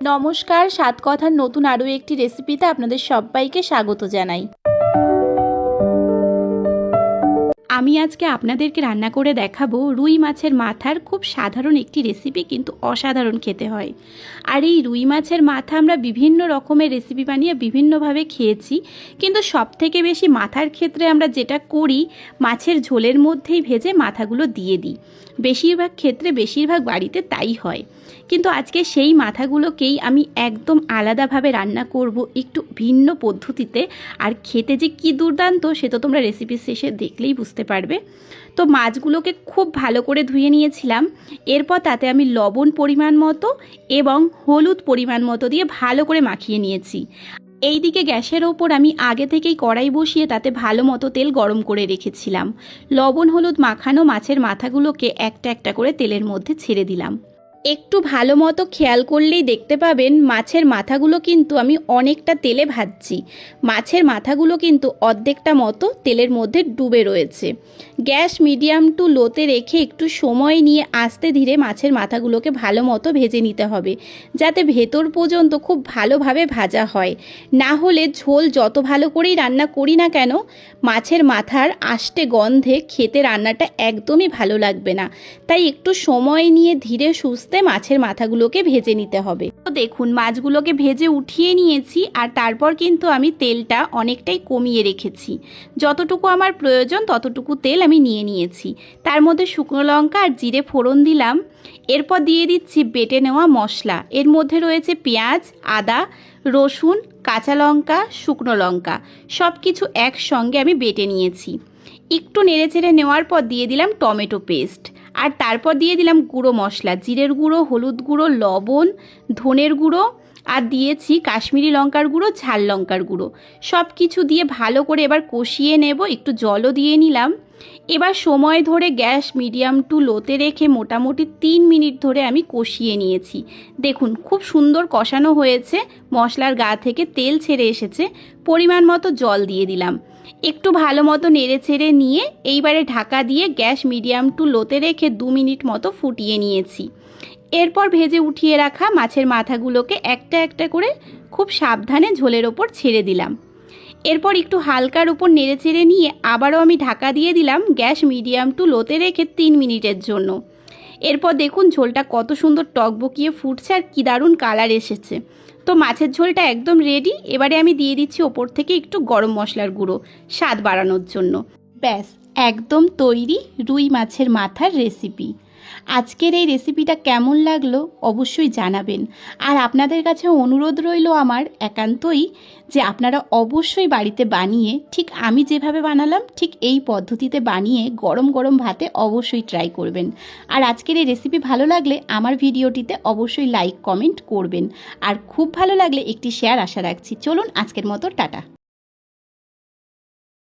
নমস্কার সাত কথার নতুন আরও একটি রেসিপিতে আপনাদের সবাইকে স্বাগত জানাই। আমি আজকে আপনাদেরকে রান্না করে দেখাবো রুই মাছের মাথার খুব সাধারণ একটি রেসিপি কিন্তু অসাধারণ খেতে হয়। আর এই রুই মাছের মাথা আমরা বিভিন্ন রকমের রেসিপি বানিয়ে বিভিন্নভাবে খেয়েছি, কিন্তু সব থেকে বেশি মাথার ক্ষেত্রে আমরা যেটা করি, মাছের ঝোলের মধ্যেই ভেজে মাথাগুলো দিয়ে দিই। বেশিরভাগ ক্ষেত্রে বেশিরভাগ বাড়িতে তাই হয়। কিন্তু আজকে সেই মাথাগুলোকেই আমি একদম আলাদাভাবে রান্না করব একটু ভিন্ন পদ্ধতিতে। আর খেতে যে কি দুর্দান্ত, সে তো তোমরা রেসিপি শেষে দেখলেই বুঝতে পারবে। তো মাছগুলোকে খুব ভালো করে ধুয়ে নিয়েছিলাম। এরপর তাতে আমি লবণ পরিমাণ মতো এবং হলুদ পরিমাণ মতো দিয়ে ভালো করে মাখিয়ে নিয়েছি। এইদিকে গ্যাসের ওপর আমি আগে থেকেই কড়াই বসিয়ে তাতে ভালো মতো তেল গরম করে রেখেছিলাম। লবণ হলুদ মাখানো মাছের মাথাগুলোকে একটা একটা করে তেলের মধ্যে ছেড়ে দিলাম। একটু ভালো মতো খেয়াল করলেই দেখতে পাবেন মাছের মাথাগুলো কিন্তু আমি অনেকটা তেলে ভাজছি। মাছের মাথাগুলো কিন্তু অর্ধেকটা মতো তেলের মধ্যে ডুবে রয়েছে। গ্যাস মিডিয়াম টু লোতে রেখে একটু সময় নিয়ে আস্তে ধীরে মাছের মাথাগুলোকে ভালো মতো ভেজে নিতে হবে, যাতে ভেতর পর্যন্ত খুব ভালোভাবে ভাজা হয়। না হলে ঝোল যত ভালো করেই রান্না করি না কেন, মাছের মাথার আষ্টে গন্ধে খেতে রান্নাটা একদমই ভালো লাগবে না। তাই একটু সময় নিয়ে ধীরে সুস্থে মাছের মাথাগুলোকে ভেজে নিতে হবে। তো দেখুন, মাছগুলোকে ভেজে উঠিয়ে নিয়েছি আর তারপর কিন্তু আমি তেলটা অনেকটাই কমিয়ে রেখেছি। যতটুকু আমার প্রয়োজন ততটুকু তেল আমি নিয়ে নিয়েছি। তার মধ্যে শুকনো লঙ্কা আর জিরে ফোড়ন দিলাম। এরপর দিয়ে দিচ্ছি বেটে নেওয়া মশলা। এর মধ্যে রয়েছে পেঁয়াজ, আদা, রসুন, কাঁচা লঙ্কা, শুকনো লঙ্কা। সব কিছু একসঙ্গে আমি বেটে নিয়েছি। একটু নেড়েচেড়ে নেওয়ার পর দিয়ে দিলাম টমেটো পেস্ট। আর তারপর দিয়ে দিলাম গুঁড়ো মশলা। জিরের গুঁড়ো, হলুদ গুঁড়ো, লবণ, ধনের গুঁড়ো আর দিয়েছি কাশ্মীরি লঙ্কার গুঁড়ো, ঝাল লঙ্কার গুঁড়ো। সব কিছু দিয়ে ভালো করে এবার কষিয়ে নেব। একটু জলও দিয়ে নিলাম। এবার সময় ধরে গ্যাস মিডিয়াম টু লোতে রেখে মোটামুটি তিন মিনিট ধরে আমি কষিয়ে নিয়েছি। দেখুন, খুব সুন্দর কষানো হয়েছে, মশলার গা থেকে তেল ছেড়ে এসেছে, পরিমাণ মতো জল দিয়ে দিলাম। একটু ভালো মতো নেড়ে ছেড়ে নিয়ে এইবারে ঢাকা দিয়ে গ্যাস মিডিয়াম টু লোতে রেখে দু মিনিট মতো ফুটিয়ে নিয়েছি। এরপর ভেজে উঠিয়ে রাখা মাছের মাথাগুলোকে একটা একটা করে খুব সাবধানে ঝোলের ওপর ছেড়ে দিলাম। এরপর একটু হালকার উপর নেড়ে চেড়ে নিয়ে আবারও আমি ঢাকা দিয়ে দিলাম গ্যাস মিডিয়াম টু লোতে রেখে তিন মিনিটের জন্য। এরপর দেখুন ঝোলটা কত সুন্দর টকবকিয়ে ফুটছে আর কী দারুণ কালার এসেছে। তো মাছের ঝোলটা একদম রেডি এবারে আমি দিয়ে দিচ্ছি ওপর থেকে একটু গরম মশলার গুঁড়ো, স্বাদ বাড়ানোর জন্য। ব্যাস, একদম তৈরি রুই মাছের মাথার রেসিপি আজকের এই রেসিপিটা কেমন লাগল অবশ্যই জানাবেন। আর আপনাদের কাছে অনুরোধ রইল আমার একান্তই যে আপনারা অবশ্যই বাড়িতে বানিয়ে, ঠিক আমি যেভাবে বানালাম, ঠিক এই পদ্ধতিতে বানিয়ে গরম গরম ভাতে অবশ্যই ট্রাই করবেন। আর আজকের এই রেসিপি ভালো লাগলে আমার ভিডিওটিতে অবশ্যই লাইক কমেন্ট করবেন। আর খুব ভালো লাগলে একটি শেয়ার আশা রাখছি। চলুন আজকের মতো, টাটা।